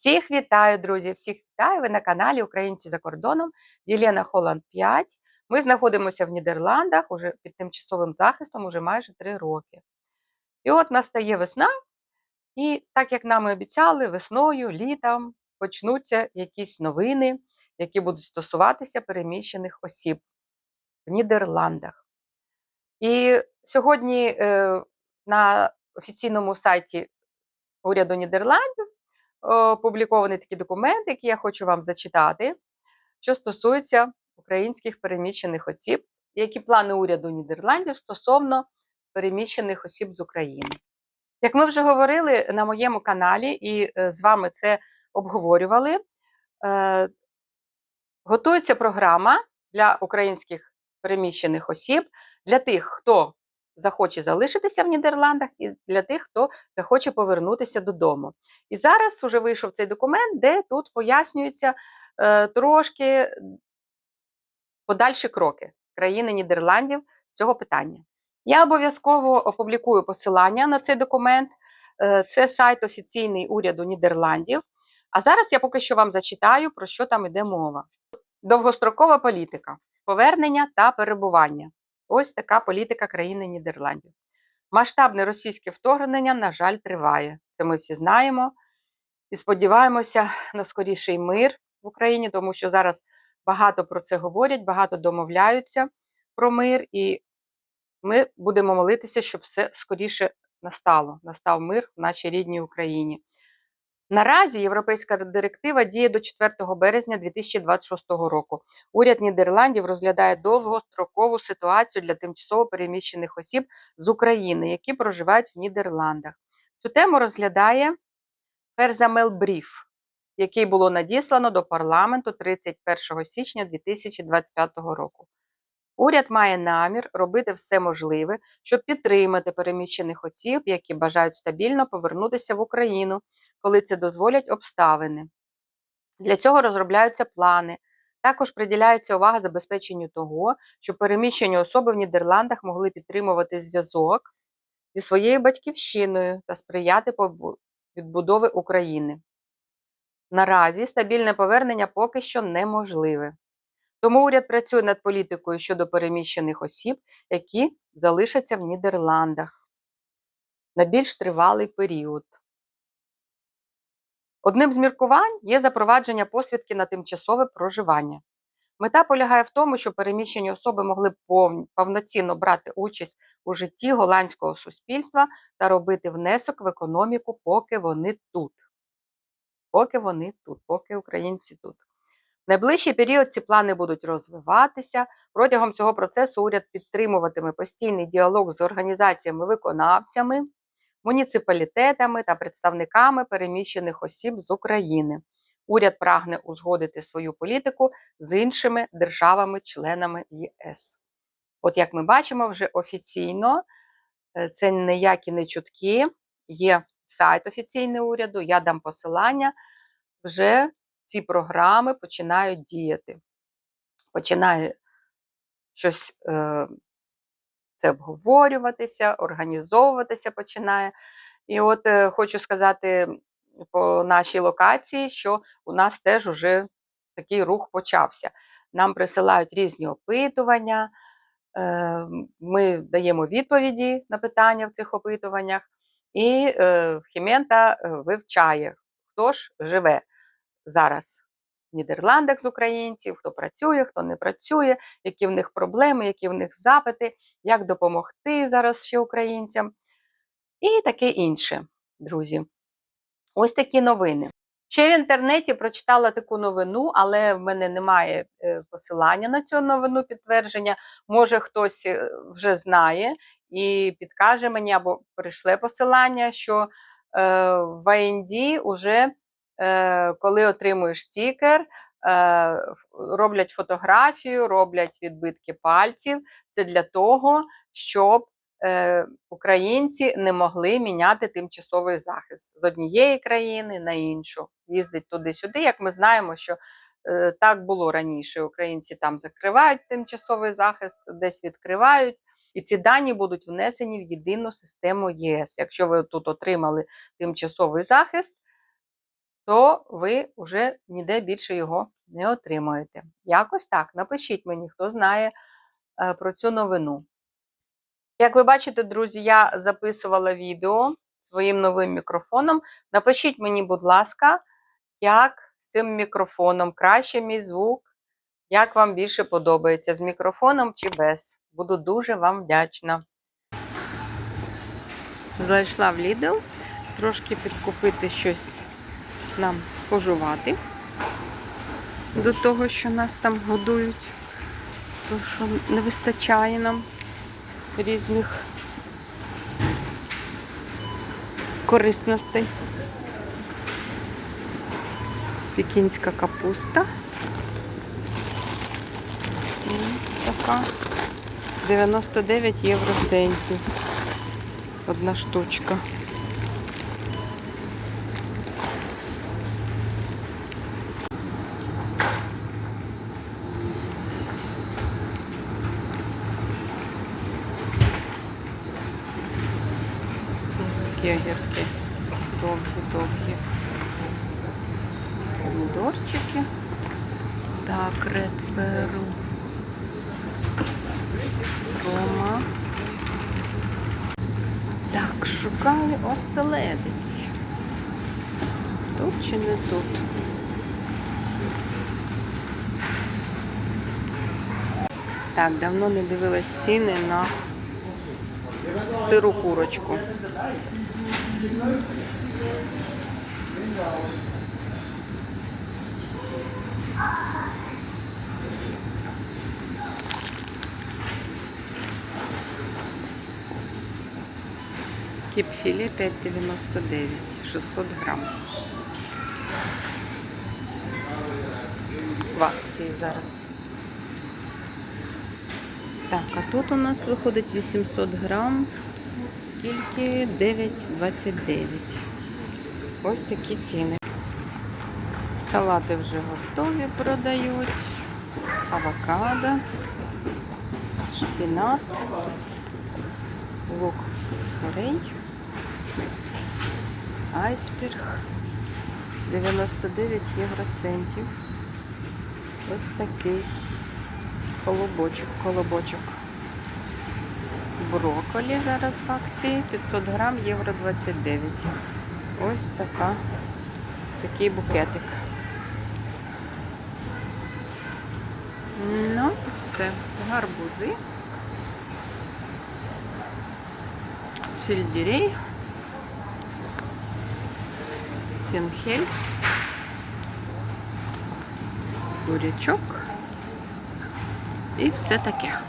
Всіх вітаю, друзі! Всіх вітаю! Ви на каналі Українці за кордоном. Єлена Холланд 5. Ми знаходимося в Нідерландах уже під тимчасовим захистом уже майже 3 роки. І от настає весна, і так як нам і обіцяли, весною, літом почнуться якісь новини, які будуть стосуватися переміщених осіб в Нідерландах. І сьогодні е, на офіційному сайті уряду Нідерландів опублікований такий документ, який я хочу вам зачитати, що стосується українських переміщених осіб, які плани уряду Нідерландів стосовно переміщених осіб з України. Як ми вже говорили на моєму каналі і е, з вами це обговорювали, е, готується програма для українських переміщених осіб, для тих, хто захоче залишитися в Нідерландах, і для тих, хто захоче повернутися додому. І зараз вже вийшов цей документ, де тут пояснюються е, трошки подальші кроки країни Нідерландів з цього питання. Я обов'язково опублікую посилання на цей документ. Е, це сайт офіційний уряду Нідерландів. А зараз я поки що вам зачитаю, про що там йде мова. Довгострокова політика, повернення та перебування. Ось така політика країни Нідерландів. Масштабне російське вторгнення, на жаль, триває. Це ми всі знаємо. І сподіваємося на скоріший мир в Україні, тому що зараз багато про це говорять, багато домовляються про мир, і ми будемо молитися, щоб все скоріше настало. Настав мир в нашій рідній Україні. Наразі європейська директива діє до 4 березня 2026 року. Уряд Нідерландів розглядає довгострокову ситуацію для тимчасово переміщених осіб з України, які проживають в Нідерландах. Цю тему розглядає Перзамелбріф, який було надіслано до парламенту 31 січня 2025 року. Уряд має намір робити все можливе, щоб підтримати переміщених осіб, які бажають стабільно повернутися в Україну коли це дозволять обставини. Для цього розробляються плани. Також приділяється увага забезпеченню того, щоб переміщені особи в Нідерландах могли підтримувати зв'язок зі своєю батьківщиною та сприяти відбудови України. Наразі стабільне повернення поки що неможливе. Тому уряд працює над політикою щодо переміщених осіб, які залишаться в Нідерландах на більш тривалий період. Одним з міркувань є запровадження посвідки на тимчасове проживання. Мета полягає в тому, щоб переміщені особи могли повноцінно брати участь у житті голландського суспільства та робити внесок в економіку, поки вони тут. Поки вони тут, поки українці тут. В найближчий період ці плани будуть розвиватися. Протягом цього процесу уряд підтримуватиме постійний діалог з організаціями-виконавцями муніципалітетами та представниками переміщених осіб з України. Уряд прагне узгодити свою політику з іншими державами-членами ЄС. От як ми бачимо, вже офіційно е, це ніякі не чутки, є сайт офіційний уряду, я дам посилання, вже ці програми починають діяти. Починає щось е, це обговорюватися, організовуватися починає. І от е, хочу сказати по нашій локації, що у нас теж уже такий рух почався. Нам присилають різні опитування, е, ми даємо відповіді на питання в цих опитуваннях, і е, Хімента вивчає, хто ж живе зараз Нідерландах з українців, хто працює, хто не працює, які в них проблеми, які в них запити, як допомогти зараз ще українцям. І таке інше, друзі. Ось такі новини. Ще в інтернеті прочитала таку новину, але в мене немає е, посилання на цю новину підтвердження. Може, хтось е, вже знає і підкаже мені або прийшле посилання, що е, в АНД вже коли отримуєш стікер, е, роблять фотографію, роблять відбитки пальців. Це для того, щоб е, українці не могли міняти тимчасовий захист з однієї країни на іншу. Їздить туди-сюди. Як ми знаємо, що так було раніше. Українці там закривають тимчасовий захист, десь відкривають. І ці дані будуть внесені в єдину систему ЄС. Якщо ви тут отримали тимчасовий захист, то ви вже ніде більше його не отримаєте. Якось так. Напишіть мені, хто знає е, про цю новину. Як ви бачите, друзі, я записувала відео своїм новим мікрофоном. Напишіть мені, будь ласка, як з цим мікрофоном, краще мій звук, як вам більше подобається, з мікрофоном чи без. Буду дуже вам вдячна. Зайшла в Lidl, трошки підкупити щось нам пожувати до того, що нас там годують, то що не вистачає нам різних корисностей. Пекінська капуста. Ось така 99 євроцентів. Одна штучка. Такі огірки. Довгі-довгі. Помідорчики. Так, Red Pearl. Рома. Так, шукаю оселедець. Тут чи не тут? Так, давно не дивилась ціни на сиру курочку. Кіпфіле 5,99, 600 грам. В акції зараз. Так, а тут у нас виходить 800 грам. Скільки? 9,29. Ось такі ціни. Салати вже готові продають. Авокадо, шпінат, лук форей, айсберг 99 євроцентів. Ось такий колобочок, колобочок. Брокколі зараз в акції 500 грам, євро 29. Ось така, такий букетик. Ну, все. Гарбузи. Сельдерей. Фенхель. Бурячок. І все таке.